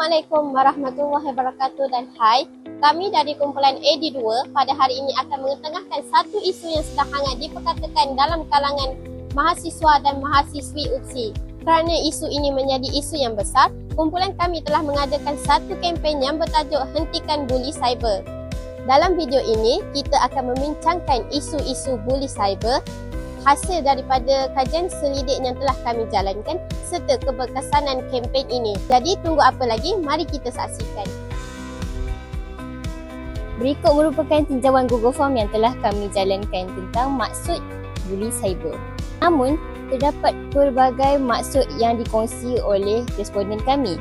Assalamualaikum warahmatullahi wabarakatuh dan hai. Kami dari kumpulan AD2 pada hari ini akan mengetengahkan satu isu yang sedang hangat diperkatakan dalam kalangan mahasiswa dan mahasiswi UPSI. Kerana isu ini menjadi isu yang besar, kumpulan kami telah mengadakan satu kempen yang bertajuk Hentikan Buli Cyber. Dalam video ini, kita akan membincangkan isu-isu buli cyber hasil daripada kajian selidik yang telah kami jalankan serta keberkesanan kempen ini. Jadi tunggu apa lagi? Mari kita saksikan. Berikut merupakan tinjauan Google Form yang telah kami jalankan tentang maksud buli cyber. Namun, terdapat pelbagai maksud yang dikongsi oleh responden kami.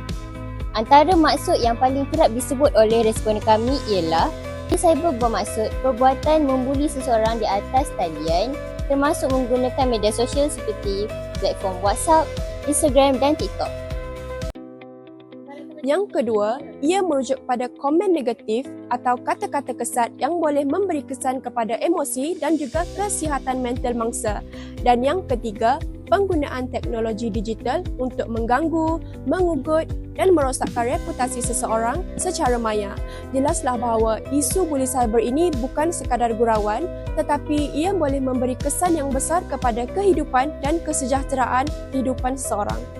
Antara maksud yang paling kerap disebut oleh responden kami ialah Buli cyber bermaksud perbuatan membuli seseorang di atas talian termasuk menggunakan media sosial seperti platform WhatsApp, Instagram dan TikTok. Yang kedua, ia merujuk pada komen negatif atau kata-kata kesat yang boleh memberi kesan kepada emosi dan juga kesihatan mental mangsa. Dan yang ketiga, penggunaan teknologi digital untuk mengganggu, mengugut dan merosakkan reputasi seseorang secara maya. Jelaslah bahawa isu buli cyber ini bukan sekadar gurauan tetapi ia boleh memberi kesan yang besar kepada kehidupan dan kesejahteraan kehidupan seseorang.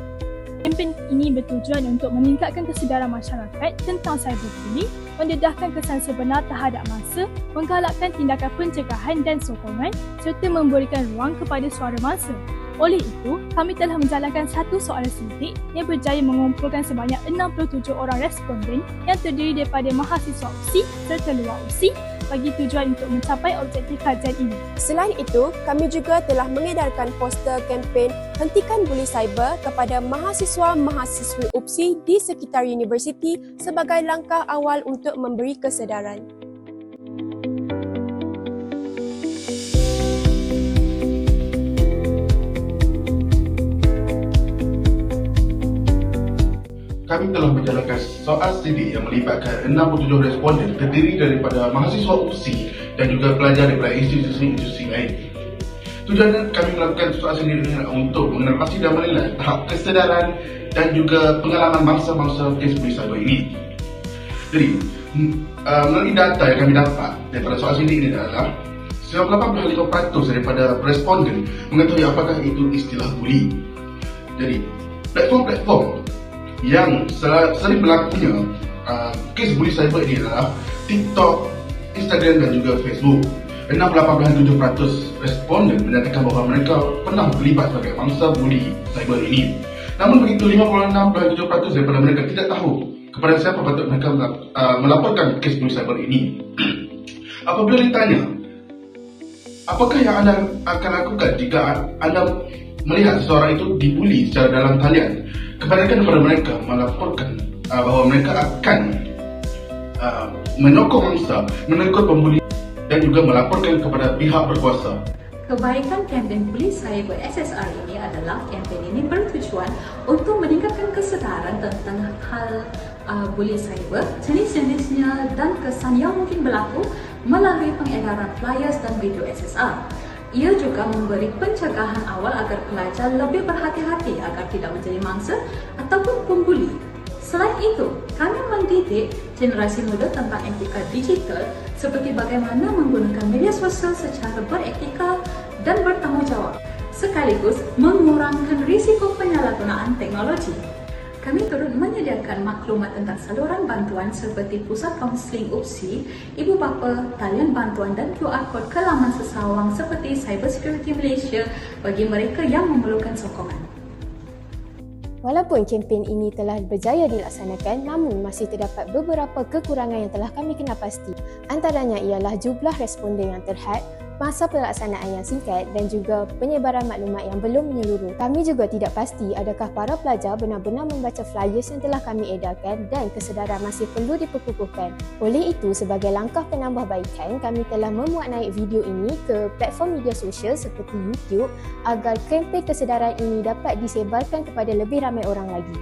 Kempen ini bertujuan untuk meningkatkan kesedaran masyarakat tentang cyberbullying, mendedahkan kesan sebenar terhadap masa, menggalakkan tindakan pencegahan dan sokongan serta memberikan ruang kepada suara masa. Oleh itu, kami telah menjalankan satu soalan selidik yang berjaya mengumpulkan sebanyak 67 orang responden yang terdiri daripada mahasiswa USI serta luar USI bagi tujuan untuk mencapai objektif kajian ini. Selain itu, kami juga telah mengedarkan poster kempen Hentikan Buli Cyber kepada mahasiswa-mahasiswi UPSI di sekitar universiti sebagai langkah awal untuk memberi kesedaran. Kami telah menjalankan soal selidik yang melibatkan 67 responden terdiri daripada mahasiswa UPSI dan juga pelajar daripada institusi-institusi lain. Tujuan kami melakukan soal selidik ini adalah untuk mengenal pasti dan menilai tahap kesedaran dan juga pengalaman bangsa-bangsa kes cyber ini. Jadi, uh, melalui data yang kami dapat daripada soal selidik ini adalah 98.5% daripada responden mengetahui apakah itu istilah buli. Jadi, platform-platform yang sering berlakunya uh, kes buli cyber ini adalah TikTok, Instagram dan juga Facebook. 68.7% responden menyatakan bahawa mereka pernah terlibat sebagai mangsa buli cyber ini. Namun begitu 56.7% daripada mereka tidak tahu kepada siapa patut mereka uh, melaporkan kes buli cyber ini. Apabila ditanya, apakah yang anda akan lakukan jika anda melihat seseorang itu dibuli secara dalam talian? kebanyakan daripada mereka melaporkan uh, bahawa mereka akan uh, menyokong mangsa menegur pembuli dan juga melaporkan kepada pihak berkuasa. Kebaikan kempen Buli Cyber SSR ini adalah kempen ini bertujuan untuk meningkatkan kesedaran tentang hal uh, buli cyber, jenis-jenisnya dan kesan yang mungkin berlaku melalui pengedaran flyers dan video SSR. Ia juga memberi pencegahan awal agar pelajar lebih berhati-hati agar tidak menjadi mangsa ataupun pembuli. Selain itu, kami mendidik generasi muda tentang etika digital seperti bagaimana menggunakan media sosial secara beretika dan bertanggungjawab sekaligus mengurangkan risiko penyalahgunaan teknologi. Kami turut menyediakan maklumat tentang saluran bantuan seperti pusat kaunseling UPSI, ibu bapa, talian bantuan dan QR kod ke laman sesawang seperti Cyber Security Malaysia bagi mereka yang memerlukan sokongan. Walaupun kempen ini telah berjaya dilaksanakan, namun masih terdapat beberapa kekurangan yang telah kami kenal pasti. Antaranya ialah jumlah responden yang terhad, masa pelaksanaan yang singkat dan juga penyebaran maklumat yang belum menyeluruh. Kami juga tidak pasti adakah para pelajar benar-benar membaca flyers yang telah kami edarkan dan kesedaran masih perlu diperkukuhkan. Oleh itu, sebagai langkah penambahbaikan, kami telah memuat naik video ini ke platform media sosial seperti YouTube agar kempen kesedaran ini dapat disebarkan kepada lebih ramai orang lagi.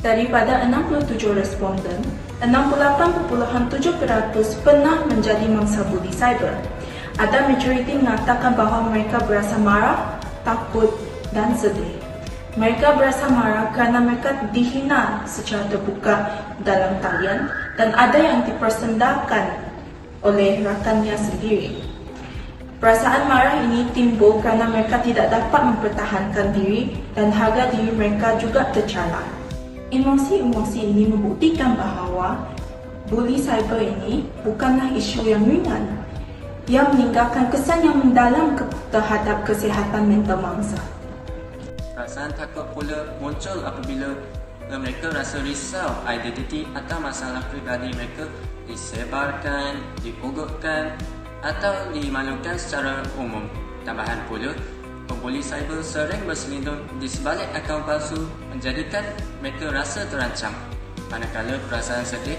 Daripada 67 responden, 68.7% pernah menjadi mangsa budi cyber. Ada majoriti mengatakan bahawa mereka berasa marah, takut dan sedih. Mereka berasa marah kerana mereka dihina secara terbuka dalam talian dan ada yang dipersendakan oleh rakannya sendiri. Perasaan marah ini timbul kerana mereka tidak dapat mempertahankan diri dan harga diri mereka juga tercalar. Emosi-emosi ini membuktikan bahawa bully cyber ini bukanlah isu yang ringan. Ia meninggalkan kesan yang mendalam terhadap kesihatan mental mangsa. Perasaan takut pula muncul apabila mereka rasa risau identiti atau masalah pribadi mereka disebarkan, diugutkan atau dimalukan secara umum. Tambahan pula, pembuli cyber sering berselindung di sebalik akaun palsu menjadikan mereka rasa terancam. Manakala perasaan sedih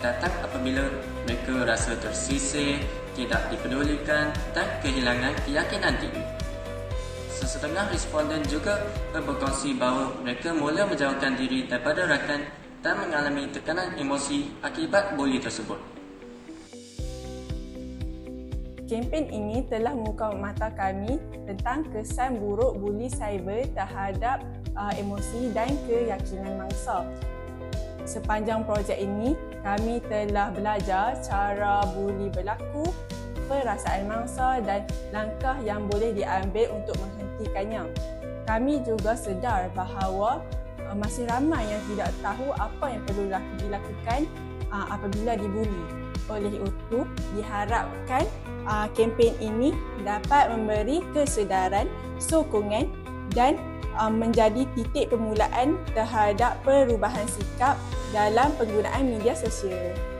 datang apabila mereka rasa tersisih, tidak dipedulikan dan kehilangan keyakinan diri. Sesetengah responden juga berkongsi bahawa mereka mula menjauhkan diri daripada rakan dan mengalami tekanan emosi akibat buli tersebut. Kempen ini telah membuka mata kami tentang kesan buruk buli cyber terhadap uh, emosi dan keyakinan mangsa. Sepanjang projek ini, kami telah belajar cara buli berlaku, perasaan mangsa dan langkah yang boleh diambil untuk menghentikannya. Kami juga sedar bahawa uh, masih ramai yang tidak tahu apa yang perlu dilakukan uh, apabila dibuli. Oleh itu, diharapkan uh, kempen ini dapat memberi kesedaran, sokongan dan menjadi titik permulaan terhadap perubahan sikap dalam penggunaan media sosial.